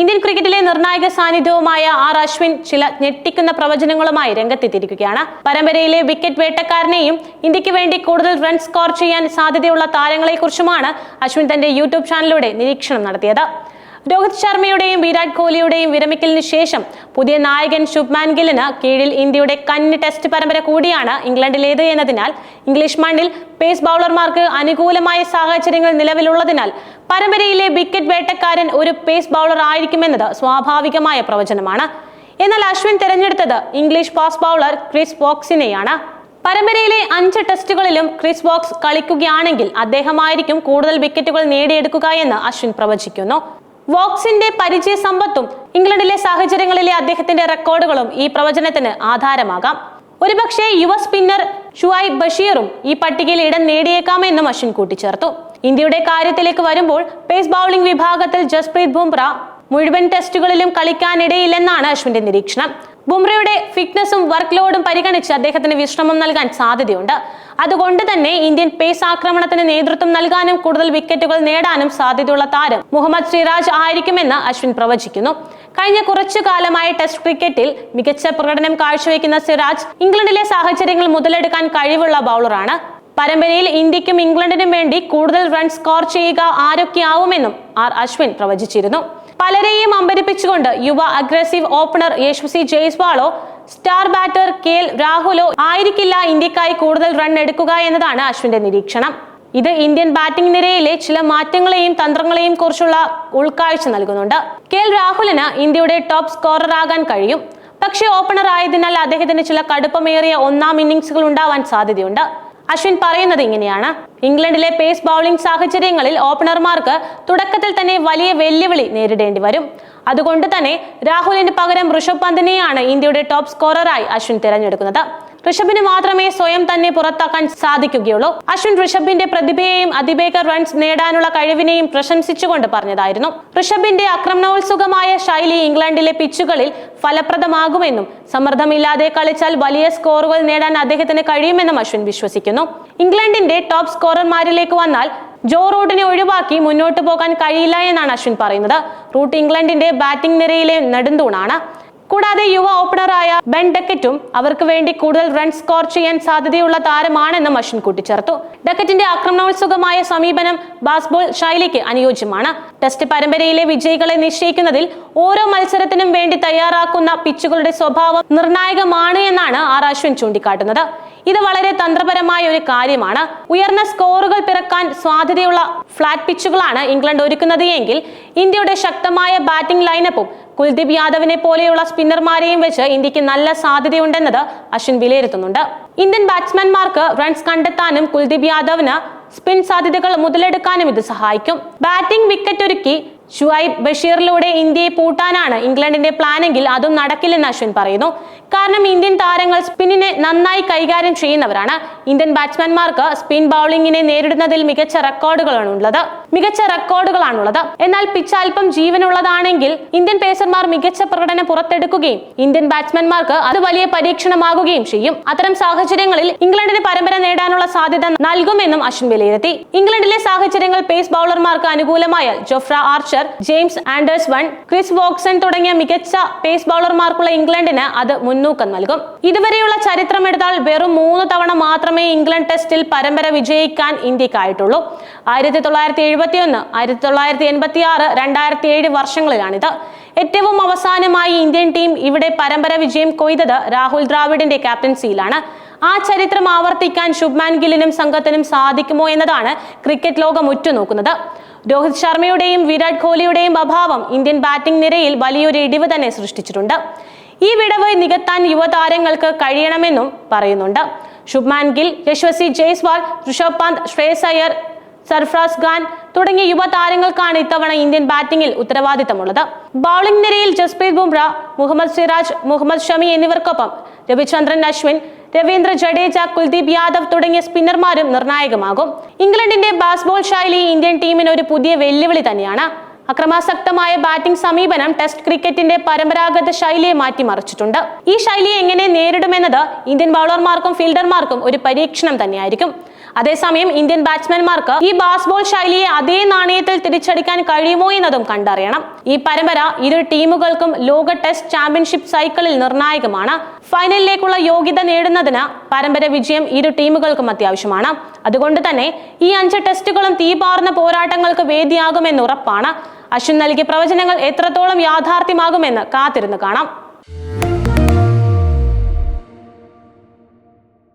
Indian ക്രിക്കറ്റിലെ നിർണായക സാന്നിധ്യവുമായ R Ashwin ചില ഞെട്ടിക്കുന്ന പ്രവചനങ്ങളുമായി രംഗത്തെത്തിയിരിക്കുകയാണ്. പരമ്പരയിലെ വിക്കറ്റ് വേട്ടക്കാരനെയും ഇന്ത്യയ്ക്ക് വേണ്ടി കൂടുതൽ റൺ സ്കോർ ചെയ്യാൻ സാധ്യതയുള്ള താരങ്ങളെക്കുറിച്ചുമാണ് അശ്വിൻ തന്റെ യൂട്യൂബ് ചാനലിലൂടെ നിരീക്ഷണം നടത്തിയത്. രോഹിത് ശർമ്മയുടെയും വിരാട് കോഹ്ലിയുടെയും വിരമിക്കലിന് ശേഷം പുതിയ നായകൻ ശുഭ്മാൻ ഗില്ലിന് കീഴിൽ ഇന്ത്യയുടെ കന്നി ടെസ്റ്റ് പരമ്പര കൂടിയാണ് ഇംഗ്ലണ്ടിലേത് എന്നതിനാൽ ഇംഗ്ലീഷ് മണ്ണിൽ പേസ് ബൗളർമാർക്ക് അനുകൂലമായ സാഹചര്യങ്ങൾ നിലവിലുള്ളതിനാൽ പരമ്പരയിലെ വിക്കറ്റ് വേട്ടക്കാരൻ ഒരു പേസ് ബൗളർ ആയിരിക്കുമെന്നത് സ്വാഭാവികമായ പ്രവചനമാണ്. എന്നാൽ അശ്വിൻ തിരഞ്ഞെടുത്തത് ഇംഗ്ലീഷ് ഫാസ്റ്റ് ബൗളർ ക്രിസ് വോക്സിനെയാണ്. പരമ്പരയിലെ അഞ്ച് ടെസ്റ്റുകളിലും ക്രിസ് ബോക്സ് കളിക്കുകയാണെങ്കിൽ അദ്ദേഹമായിരിക്കും കൂടുതൽ വിക്കറ്റുകൾ നേടിയെടുക്കുക എന്ന് അശ്വിൻ പ്രവചിക്കുന്നു. വോക്സിന്റെ പരിചയ സമ്പത്തും ഇംഗ്ലണ്ടിലെ സാഹചര്യങ്ങളിലെ അദ്ദേഹത്തിന്റെ റെക്കോർഡുകളും ഈ പ്രവചനത്തിന് ആധാരമാകാം. ഒരുപക്ഷെ യുവ സ്പിന്നർ ഷുഐബ് ബഷീറും ഈ പട്ടികയിൽ ഇടം നേടിയേക്കാമെന്നും അശ്വിൻ കൂട്ടിച്ചേർത്തു. ഇന്ത്യയുടെ കാര്യത്തിലേക്ക് വരുമ്പോൾ പേസ് ബൗളിംഗ് വിഭാഗത്തിൽ ജസ്പ്രീത് ബുംറ മുഴുവൻ ടെസ്റ്റുകളിലും കളിക്കാനിടയില്ലെന്നാണ് അശ്വിന്റെ നിരീക്ഷണം. ബുംറയുടെ ഫിറ്റ്നസും വർക്ക് ലോഡും പരിഗണിച്ച് അദ്ദേഹത്തിന് വിശ്രമം നൽകാൻ സാധ്യതയുണ്ട്. അതുകൊണ്ട് തന്നെ ഇന്ത്യൻ പേസ് ആക്രമണത്തിന് നേതൃത്വം നൽകാനും കൂടുതൽ വിക്കറ്റുകൾ നേടാനും സാധ്യതയുള്ള താരം മുഹമ്മദ് സിറാജ് ആയിരിക്കുമെന്ന് അശ്വിൻ പ്രവചിക്കുന്നു. കഴിഞ്ഞ കുറച്ചു കാലമായി ടെസ്റ്റ് ക്രിക്കറ്റിൽ മികച്ച പ്രകടനം കാഴ്ചവെക്കുന്ന സിറാജ് ഇംഗ്ലണ്ടിലെ സാഹചര്യങ്ങൾ മുതലെടുക്കാൻ കഴിവുള്ള ബൗളറാണ്. പരമ്പരയിൽ ഇന്ത്യക്കും ഇംഗ്ലണ്ടിനും വേണ്ടി കൂടുതൽ റൺ സ്കോർ ചെയ്യുക ആരൊക്കെയാവുമെന്നും ആർ അശ്വിൻ പ്രവചിച്ചിരുന്നു. പലരെയും അമ്പരിപ്പിച്ചുകൊണ്ട് യുവ അഗ്രസീവ് ഓപ്പണർ യശസ്വി ജയ്സ്വാളോ സ്റ്റാർ ബാറ്റർ കെ എൽ രാഹുലോ ആയിരിക്കില്ല ഇന്ത്യക്കായി കൂടുതൽ റൺ എടുക്കുക എന്നതാണ് അശ്വിന്റെ നിരീക്ഷണം. ഇത് ഇന്ത്യൻ ബാറ്റിംഗ് നിരയിലെ ചില മാറ്റങ്ങളെയും തന്ത്രങ്ങളെയും കുറിച്ചുള്ള ഉൾക്കാഴ്ച നൽകുന്നുണ്ട്. കെ എൽ രാഹുലിന് ഇന്ത്യയുടെ ടോപ്പ് സ്കോറർ ആകാൻ കഴിയും. പക്ഷേ ഓപ്പണർ ആയതിനാൽ അദ്ദേഹത്തിന് ചില കടുപ്പമേറിയ ഒന്നാം ഇന്നിംഗ്സുകൾ ഉണ്ടാവാൻ സാധ്യതയുണ്ട്. അശ്വിൻ പറയുന്നത് ഇങ്ങനെയാണ്. ഇംഗ്ലണ്ടിലെ പേസ് ബൗളിംഗ് സാഹചര്യങ്ങളിൽ ഓപ്പണർമാർക്ക് തുടക്കത്തിൽ തന്നെ വലിയ വെല്ലുവിളി നേരിടേണ്ടി വരും. അതുകൊണ്ട് തന്നെ രാഹുലിന് പകരം ഋഷഭ് പന്തിനെയാണ് ഇന്ത്യയുടെ ടോപ്പ് സ്കോററായി അശ്വിൻ തിരഞ്ഞെടുക്കുന്നത്. ഋഷഭിന് മാത്രമേ സ്വയം തന്നെ പുറത്താക്കാൻ സാധിക്കുകയുള്ളൂ. അശ്വിൻ ഋഷഭിന്റെ പ്രതിഭയെയും അതിവേഗ റൺസ് നേടാനുള്ള കഴിവിനെയും പ്രശംസിച്ചുകൊണ്ട് പറഞ്ഞതായിരുന്നു. ഋഷഭിന്റെ ആക്രമണോത്സുകമായ ശൈലി ഇംഗ്ലണ്ടിലെ പിച്ചുകളിൽ ഫലപ്രദമാകുമെന്നും സമ്മർദ്ദമില്ലാതെ കളിച്ചാൽ വലിയ സ്കോറുകൾ നേടാൻ അദ്ദേഹത്തിന് കഴിയുമെന്നും അശ്വിൻ വിശ്വസിക്കുന്നു. ഇംഗ്ലണ്ടിന്റെ ടോപ്പ് സ്കോറർമാരിലേക്ക് വന്നാൽ ജോ റൂട്ടിനെ ഒഴിവാക്കി മുന്നോട്ട് പോകാൻ കഴിയില്ല എന്നാണ് അശ്വിൻ പറയുന്നത്. റൂട്ട് ഇംഗ്ലണ്ടിന്റെ ബാറ്റിംഗ് നിരയിലെ നെടുന്തൂണാണ്. കൂടാതെ യുവ ഓപ്പണറായ ബെൻ ഡക്കറ്റും അവർക്ക് വേണ്ടി കൂടുതൽ റൺ സ്കോർ ചെയ്യാൻ സാധ്യതയുള്ള താരമാണെന്നും അശ്വിൻ കൂട്ടിച്ചേർത്തു. ഡക്കറ്റിന്റെ ആക്രമണോത്സുകമായ സമീപനം ബാസ്ബോൾ ശൈലിക്ക് അനുയോജ്യമാണ്. ടെസ്റ്റ് പരമ്പരയിലെ വിജയികളെ നിശ്ചയിക്കുന്നതിൽ ഓരോ മത്സരത്തിനും വേണ്ടി തയ്യാറാക്കുന്ന പിച്ചുകളുടെ സ്വഭാവം നിർണായകമാണ് എന്നാണ് ആർ അശ്വിൻ ചൂണ്ടിക്കാട്ടുന്നത്. ഇത് വളരെ തന്ത്രപരമായ ഒരു കാര്യമാണ്. ഉയർന്ന സ്കോറുകൾ പിറക്കാൻ സാധ്യതയുള്ള ഫ്ലാറ്റ് പിച്ചുകളാണ് ഇംഗ്ലണ്ട് ഒരുക്കുന്നത് എങ്കിൽ ഇന്ത്യയുടെ ശക്തമായ ബാറ്റിംഗ് ലൈനപ്പും കുൽദീപ് യാദവിനെ പോലെയുള്ള സ്പിന്നർമാരെയും വെച്ച് ഇന്ത്യയ്ക്ക് നല്ല സാധ്യതയുണ്ടെന്നത് അശ്വിൻ വിലയിരുത്തുന്നുണ്ട്. ഇന്ത്യൻ ബാറ്റ്സ്മാൻമാർക്ക് റൺസ് കണ്ടെത്താനും കുൽദീപ് യാദവിന് സ്പിൻ സാധ്യതകൾ മുതലെടുക്കാനും ഇത് സഹായിക്കും. ബാറ്റിംഗ് വിക്കറ്റ് ഒരുക്കി ഷുഐബ് ബഷീറിലൂടെ ഇന്ത്യയെ പൂട്ടാനാണ് ഇംഗ്ലണ്ടിന്റെ പ്ലാനെങ്കിൽ അതും നടക്കില്ലെന്ന് അശ്വിൻ പറയുന്നു. കാരണം ഇന്ത്യൻ താരങ്ങൾ സ്പിന്നിനെ നന്നായി കൈകാര്യം ചെയ്യുന്നവരാണ് ഇന്ത്യൻ ബാറ്റ്സ്മാൻമാർക്ക് സ്പിൻ ബൗളിംഗിനെ നേരിടുന്നതിൽ മികച്ച റെക്കോർഡുകളാണ് ഉള്ളത് മികച്ച റെക്കോർഡുകളാണുള്ളത്. എന്നാൽ പിച്ച് അല്പം ജീവനുള്ളതാണെങ്കിൽ ഇന്ത്യൻ പേസർമാർ മികച്ച പ്രകടനം പുറത്തെടുക്കുകയും ഇന്ത്യൻ ബാറ്റ്സ്മാൻമാർക്ക് അത് വലിയ പരീക്ഷണമാകുകയും ചെയ്യും. അത്തരം സാഹചര്യങ്ങളിൽ ഇംഗ്ലണ്ടിന് പരമ്പര നേടാനുള്ള സാധ്യത നൽകുമെന്നും അശ്വിൻ വിലയിരുത്തി. ഇംഗ്ലണ്ടിലെ സാഹചര്യങ്ങൾ പേസ് ബൗളർമാർക്ക് അനുകൂലമായാൽ Jofra Archer James Anderson Chris Woxsen തുടങ്ങിയ മികച്ച പേസ് ബൗളർമാർക്കുള്ള ഇംഗ്ലണ്ടിന് അത് മുന്നൂക്കം നൽകും. ഇതുവരെയുള്ള ചരിത്രം എടുത്താൽ വെറും മൂന്ന് തവണ മാത്രമേ ഇംഗ്ലണ്ട് ടെസ്റ്റിൽ പരമ്പര വിജയിക്കാൻ ഇന്ത്യക്കായിട്ടുള്ളൂ. ആയിരത്തി തൊള്ളായിരത്തി എഴുപത്തി ഒന്ന് ആയിരത്തി തൊള്ളായിരത്തി എൺപത്തി ആറ് രണ്ടായിരത്തി ഏഴ് വർഷങ്ങളിലാണിത്. ഏറ്റവും അവസാനമായി ഇന്ത്യൻ ടീം ഇവിടെ പരമ്പര വിജയം കൊയ്തത് രാഹുൽ ദ്രാവിഡിന്റെ ക്യാപ്റ്റൻസിയിലാണ്. ആ ചരിത്രം ആവർത്തിക്കാൻ ശുഭ്മാൻ ഗില്ലിനും സംഘത്തിനും സാധിക്കുമോ എന്നതാണ് ക്രിക്കറ്റ് ലോകം ഉറ്റുനോക്കുന്നത്. രോഹിത് ശർമ്മയുടെയും വിരാട് കോഹ്ലിയുടെയും അഭാവം ഇന്ത്യൻ ബാറ്റിംഗ് നിരയിൽ വലിയൊരു ഇടിവ് തന്നെ സൃഷ്ടിച്ചിട്ടുണ്ട്. ഈ വിടവ് നികത്താൻ യുവതാരങ്ങൾക്ക് കഴിയണമെന്നും പറയുന്നുണ്ട്. ശുഭ്മാൻ ഗിൽ യശ്വസി ജയ്സ്വാൾ ഋഷഭ് പന്ത് ശ്രേയസ് അയ്യർ സർഫ്രാസ് ഖാൻ തുടങ്ങിയ യുവതാരങ്ങൾക്കാണ് ഇത്തവണ ഇന്ത്യൻ ബാറ്റിംഗിൽ ഉത്തരവാദിത്തമുള്ളത്. ബൌളിംഗ് നിരയിൽ ജസ്പ്രീത് ബുംറ മുഹമ്മദ് സിറാജ് മുഹമ്മദ് ഷമി എന്നിവർക്കൊപ്പം രവിചന്ദ്രൻ അശ്വിൻ രവീന്ദ്ര ജഡേജ കുൽദീപ് യാദവ് തുടങ്ങിയ സ്പിന്നർമാരും നിർണായകമാകും. ഇംഗ്ലണ്ടിന്റെ ബാസ്ബോൾ ശൈലി ഇന്ത്യൻ ടീമിന് ഒരു പുതിയ വെല്ലുവിളി തന്നെയാണ്. അക്രമാസക്തമായ ബാറ്റിംഗ് സമീപനം ടെസ്റ്റ് ക്രിക്കറ്റിന്റെ പരമ്പരാഗത ശൈലിയെ മാറ്റിമറിച്ചിട്ടുണ്ട്. ഈ ശൈലിയെ എങ്ങനെ നേരിടുമെന്നത് ഇന്ത്യൻ ബൗളർമാർക്കും ഫീൽഡർമാർക്കും ഒരു പരീക്ഷണം തന്നെയായിരിക്കും. അതേസമയം ഇന്ത്യൻ ബാറ്റ്സ്മാൻമാർക്ക് ഈ ബാസ്ബോൾ ശൈലിയെ അതേ നാണയത്തിൽ തിരിച്ചടിക്കാൻ കഴിയുമോ എന്നതും കണ്ടറിയണം. ഈ പരമ്പര ഇരു ടീമുകൾക്കും ലോക ടെസ്റ്റ് ചാമ്പ്യൻഷിപ്പ് സൈക്കിളിൽ നിർണായകമാണ്. ഫൈനലിലേക്കുള്ള യോഗ്യത നേടുന്നതിന് പരമ്പര വിജയം ഇരു ടീമുകൾക്കും അത്യാവശ്യമാണ്. അതുകൊണ്ട് തന്നെ ഈ അഞ്ച് ടെസ്റ്റുകളും തീപാർന്ന പോരാട്ടങ്ങൾക്ക് വേദിയാകുമെന്ന് ഉറപ്പാണ്. അശ്വിൻ നൽകിയ പ്രവചനങ്ങൾ എത്രത്തോളം യാഥാർത്ഥ്യമാകുമെന്ന് കാത്തിരുന്ന് കാണാം